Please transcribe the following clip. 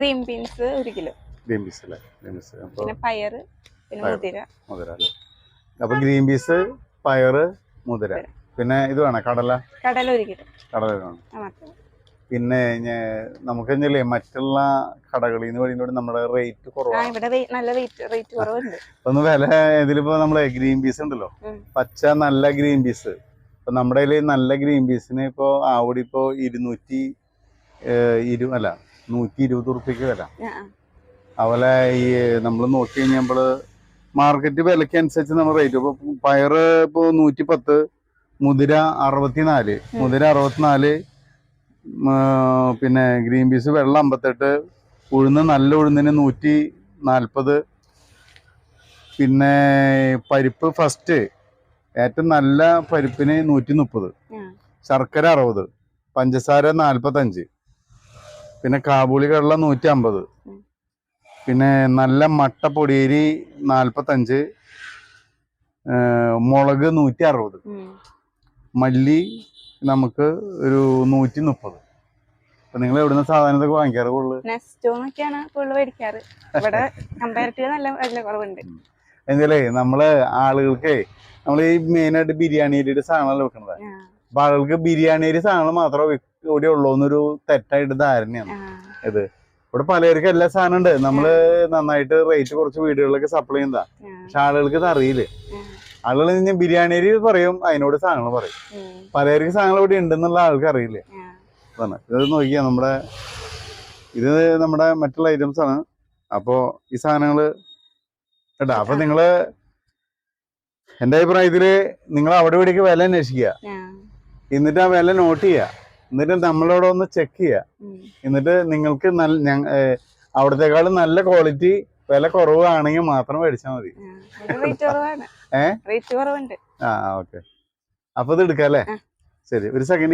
Green beans ഒരു kilo green beans അല്ലേ? Green beans അപ്പോൾ പിന്നെ പയർ പിന്നെ മുതിര. മുതിര അല്ലേ? അപ്പോൾ ഗ്രീൻ ബീൻസ് പയർ മുതിര. പിന്നെ ഇത് വേണം? കടല? കടല ഒരു കിലോ കടല വേണം? പിന്നെ നമുക്ക് കഴിഞ്ഞാലേ മറ്റുള്ള കടകളിൽ നിന്ന് വഴിയോട് നമ്മുടെ റേറ്റ് കുറവാണ് ഇവിടെ നല്ല റേറ്റ് റേറ്റ് കുറവുണ്ട്. ഒന്ന് വില ഇതിലിപ്പോ നമ്മളെ ഗ്രീൻ പീസ് ഉണ്ടല്ലോ. പച്ച നല്ല ഗ്രീൻ പീസ് ഇപ്പൊ നമ്മുടെ കയ്യിൽ നല്ല ഗ്രീൻ പീസിന് ഇപ്പോ ആവടി ഇപ്പോ ഇരുന്നൂറ്റി ഇരു അല്ല നൂറ്റി ഇരുപത് റുപ്യക്ക് ആ. അതുപോലെ ഈ നമ്മൾ നോക്കി കഴിഞ്ഞാൽ മാർക്കറ്റ് വിലയ്ക്ക് അനുസരിച്ച് നമ്മൾ റേറ്റ് ഇപ്പൊ പയറ് ഇപ്പോ നൂറ്റി പത്ത് മുതിര അറുപത്തിനാല്. മുതിര അറുപത്തിനാല് പിന്നെ ഗ്രീൻ പീസ് വെള്ളം അമ്പത്തെട്ട് ഉഴുന്ന് നല്ല ഉഴുന്നിന് നൂറ്റി നാൽപ്പത് പിന്നെ പരിപ്പ് ഫസ്റ്റ് ഏറ്റവും നല്ല പരിപ്പിന് നൂറ്റി മുപ്പത്. ശർക്കര അറുപത്. പഞ്ചസാര നാൽപ്പത്തഞ്ച് പിന്നെ കാബൂളി കടല നൂറ്റി അമ്പത് പിന്നെ നല്ല മട്ട പൊടിയേരി നാൽപ്പത്തഞ്ച് മുളക് നൂറ്റി അറുപത്. മല്ലി നമുക്ക് ഒരു നൂറ്റി മുപ്പത് അപ്പൊ നിങ്ങൾ എവിടുന്ന സാധനത്തൊക്കെ വാങ്ങിക്കാറ് കൊള്ളു നെസ്റ്റോ എന്നൊക്കെയാണ് കൂടുതൽ മേടിക്കാറ്. ഇവിടെ കമ്പാരിറ്റീവ് നല്ല വില കുറവുണ്ട്. എന്തായാലേ നമ്മൾ ആളുകൾക്ക് നമ്മൾ ഈ മെയിൻ ആയിട്ട് ബിരിയാണി അരിയുടെ സാധനമല്ല വെക്കണത്. ആ, അപ്പൊ ആളുകൾക്ക് ബിരിയാണി അരി സാധനം മാത്രമേ ഇവിടെ ഉള്ളൂ എന്നൊരു തെറ്റായിട്ട് ധാരണയാണ്. ഇത്. ഇവിടെ പലർക്കും എല്ലാ സാധനം ഉണ്ട് നമ്മൾ നന്നായിട്ട് റേറ്റ് കുറച്ച് വീടുകളിലൊക്കെ സപ്ലൈ ചെയ്യുന്നതാ. പക്ഷെ ആളുകൾക്ക് ഇത് അറിയില്ല. ആളുകൾ ഞാൻ ബിരിയാണി അരി പറയും അതിനോട് സാധനങ്ങൾ പറയും. പലർക്കും സാധനങ്ങൾ ഇവിടെ ഉണ്ടെന്നുള്ള ആൾക്ക് അറിയില്ല. അതാണ്. ഇത് നോക്കിയാ നമ്മുടെ ഇത് നമ്മുടെ മറ്റുള്ള ഐറ്റംസ് ആണ്. അപ്പോ ഈ സാധനങ്ങൾ കേട്ടാ അപ്പൊ നിങ്ങൾ എന്റെ അഭിപ്രായത്തിൽ നിങ്ങൾ അവിടെ ഇവിടേക്ക് വില അന്വേഷിക്കുക. എന്നിട്ട് ആ വില നോട്ട് ചെയ്യുക. എന്നിട്ട് നമ്മളോട് ഒന്ന് ചെക്ക് ചെയ്യുക എന്നിട്ട് നിങ്ങൾക്ക് നല്ല അവിടത്തെക്കാളും നല്ല ക്വാളിറ്റി വില കുറവാണെങ്കിൽ മാത്രം മേടിച്ചാൽ മതി. ഏഹ് ആ ഓക്കെ അപ്പൊ ഇത് എടുക്കാം അല്ലേ ശരി ഒരു സെക്കൻഡ്